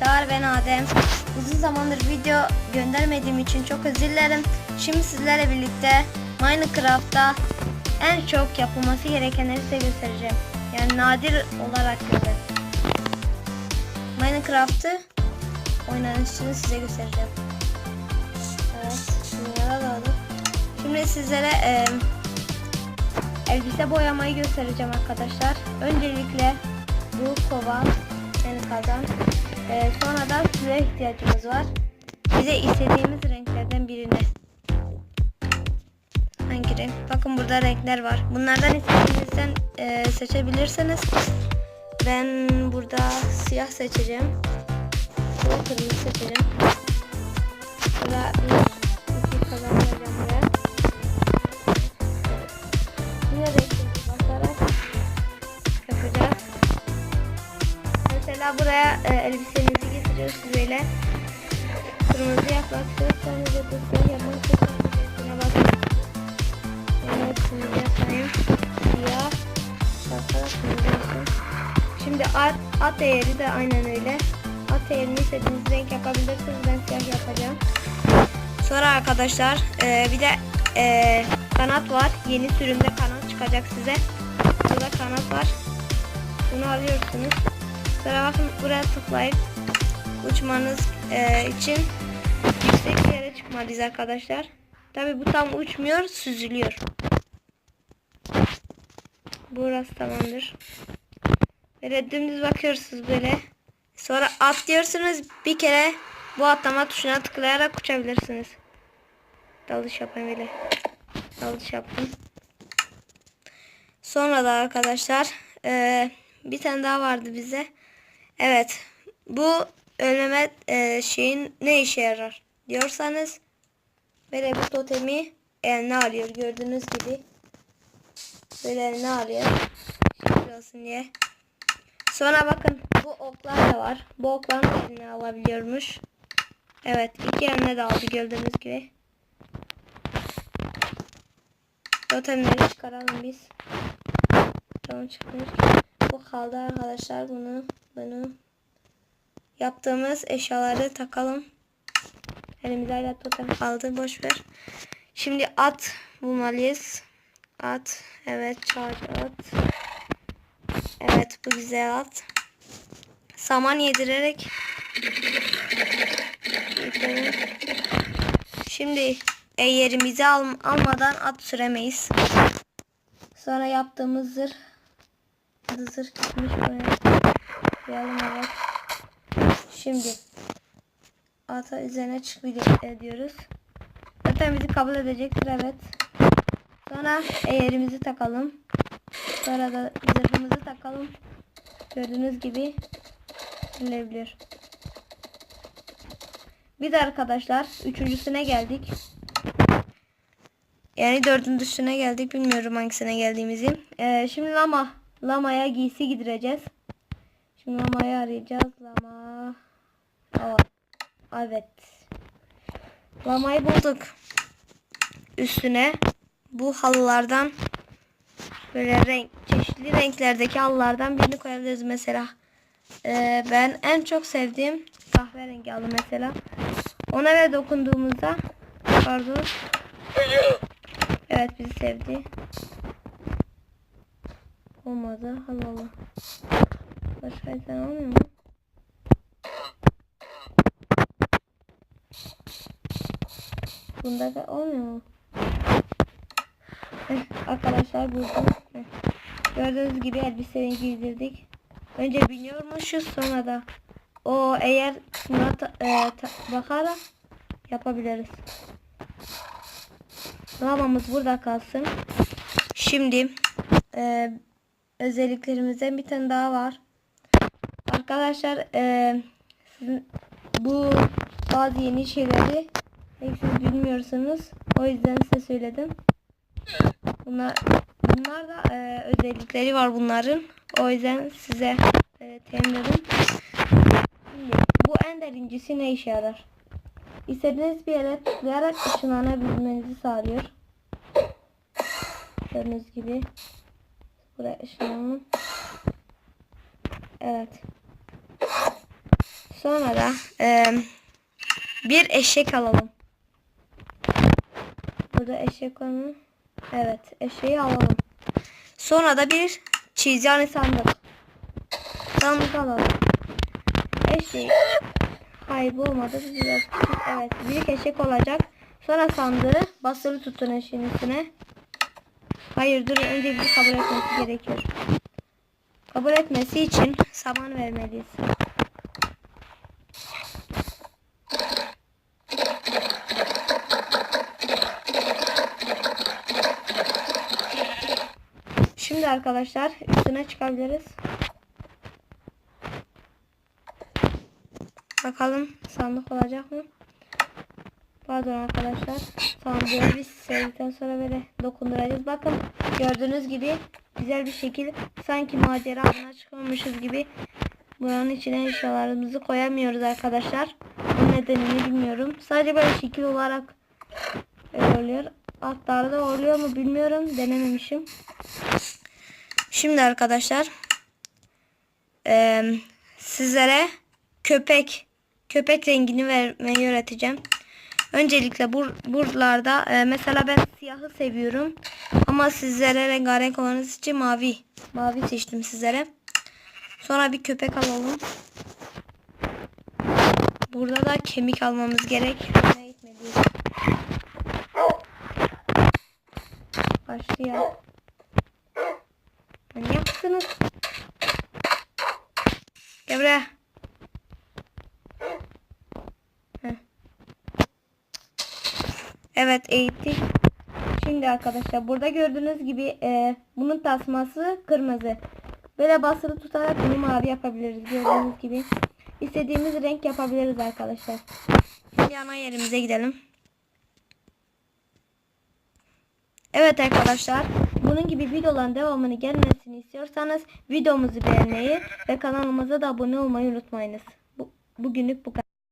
arkadaşlar ben Adem. Uzun zamandır video göndermediğim için çok özür dilerim. Şimdi sizlerle birlikte Minecraft'ta en çok yapılması gerekenleri size göstereceğim. Yani nadir olarak göre. Minecraft'ı oynanışını size göstereceğim. Evet. Şimdi sizlere e, elbise boyamayı göstereceğim arkadaşlar. Öncelikle bu kova yani kazan. Ee, sonra da suya ihtiyacımız var. Bize istediğimiz renklerden birini. Hangi renk? Bakın burada renkler var. Bunlardan istediğinizden e, seçebilirsiniz. Ben burada siyah seçeceğim. Burada kırmızı seçelim. Burada iki kazan koyacağım buraya. Yine renkleri basarak yapacağız. Mesela buraya e, elbisenizi getiriyorsunuz böyle. Kırmızı yaprak söz sonra da bu siyah yapmak üstüne bakın. Evet şimdi yapayım. Siyah. Şapkalar kırmızı. Şimdi at, at eğri de aynen öyle. At eğrini istediğiniz renk yapabilirsiniz. Ben siyah yapacağım. Sonra arkadaşlar e, bir de e, kanat var. Yeni sürümde kanat çıkacak size. Burada kanat var. Bunu alıyorsunuz. Sonra bakın buraya tıklayıp uçmanız e, için yüksek bir yere çıkmalıyız arkadaşlar. Tabi bu tam uçmuyor, süzülüyor. Burası tamamdır. Böyle dümdüz bakıyorsunuz böyle. Sonra atlıyorsunuz. Bir kere bu atlama tuşuna tıklayarak uçabilirsiniz. Dalış yapayım böyle. Dalış yaptım. Sonra da arkadaşlar e, bir tane daha vardı bize. Evet. Bu önleme e, şeyin ne işe yarar diyorsanız böyle bu totemi eline alıyor. Gördüğünüz gibi böyle eline alıyor. Olsun diye. Sonra bakın bu oklar da var. Bu okları da eline alabiliyormuş. Evet. iki eline de aldı gördüğünüz gibi. Totemleri çıkaralım biz. Tamam çıkmış. Bu kaldı arkadaşlar. Bunu bunu yaptığımız eşyaları takalım. Elimizde hala totem kaldı. Boş ver. Şimdi at bulmalıyız. At. Evet charge at. Evet bu güzel at. Saman yedirerek. Şimdi e, yerimizi al almadan at süremeyiz. Sonra yaptığımız zırh zırh gitmiş. Koyalım evet. Şimdi ata üzerine çık ediyoruz. Zaten bizi kabul edecektir evet. Sonra eğerimizi takalım. Sonra da zırhımızı takalım. Gördüğünüz gibi sürülebilir. Bir de arkadaşlar üçüncüsüne geldik. Yani dördüncüsüne geldik. Bilmiyorum hangisine geldiğimizi. Ee, şimdi lama. Lamaya giysi gidireceğiz. Şimdi lamayı arayacağız. Lama. Evet. Lamayı bulduk. Üstüne bu halılardan böyle renk çeşitli renklerdeki halılardan birini koyabiliriz mesela. Ee, ben en çok sevdiğim kahverengi halı mesela. Ona ve dokunduğumuzda pardon. Evet bizi sevdi. Olmadı. Allah Allah. Başka sen olmuyor mu? Bunda da olmuyor mu? Heh, arkadaşlar buldum. Gördüğünüz gibi elbiseyi giydirdik. Önce biniyormuşuz sonra da o eğer buna ta, e, bakarak yapabiliriz. Lavamız burada kalsın. Şimdi e, özelliklerimizden bir tane daha var. Arkadaşlar e, sizin bu bazı yeni şeyleri pek siz bilmiyorsunuz. O yüzden size söyledim. Bunlar bunlar da e, özellikleri var bunların. O yüzden size e, temin. Şimdi, bu en derincisi ne işe yarar? İstediğiniz bir yere tıklayarak ışınlanabilmenizi sağlıyor. Gördüğünüz gibi. Buraya ışınlanın. Evet. Sonra da eee, bir eşek alalım. Burada eşek var? Evet eşeği alalım. Sonra da bir çiz yani sandık. Sandık alalım. Eşeği. Hayır bu olmadı. Biraz. Evet büyük eşek olacak. Sonra sandığı basılı tutun eşeğin üstüne. Hayır dur önce bizi kabul etmesi gerekiyor. Kabul etmesi için saman vermeliyiz. Şimdi arkadaşlar üstüne çıkabiliriz. Bakalım sandık olacak mı? Pardon arkadaşlar. Sandığı biz sevdikten sonra böyle dokunduracağız. Bakın gördüğünüz gibi güzel bir şekil sanki macera adına çıkmamışız gibi buranın içine eşyalarımızı koyamıyoruz arkadaşlar. Bu nedenini bilmiyorum. Sadece böyle şekil olarak öyle oluyor. Altlarda oluyor mu bilmiyorum. Denememişim. Şimdi arkadaşlar eee, sizlere köpek köpek rengini vermeyi öğreteceğim. Öncelikle bur buralarda eee, mesela ben siyahı seviyorum ama sizlere rengarenk olmanız için mavi mavi seçtim sizlere. Sonra bir köpek alalım. Burada da kemik almamız gerek. Başlıyor. Mısınız? Gel buraya. Evet eğittik. Şimdi arkadaşlar burada gördüğünüz gibi e, bunun tasması kırmızı. Böyle basılı tutarak bunu mavi yapabiliriz gördüğünüz gibi. İstediğimiz renk yapabiliriz arkadaşlar. Şimdi ana yerimize gidelim. Evet arkadaşlar bunun gibi videoların devamını gelmesini istiyorsanız videomuzu beğenmeyi ve kanalımıza da abone olmayı unutmayınız. Bu, bugünlük bu kadar.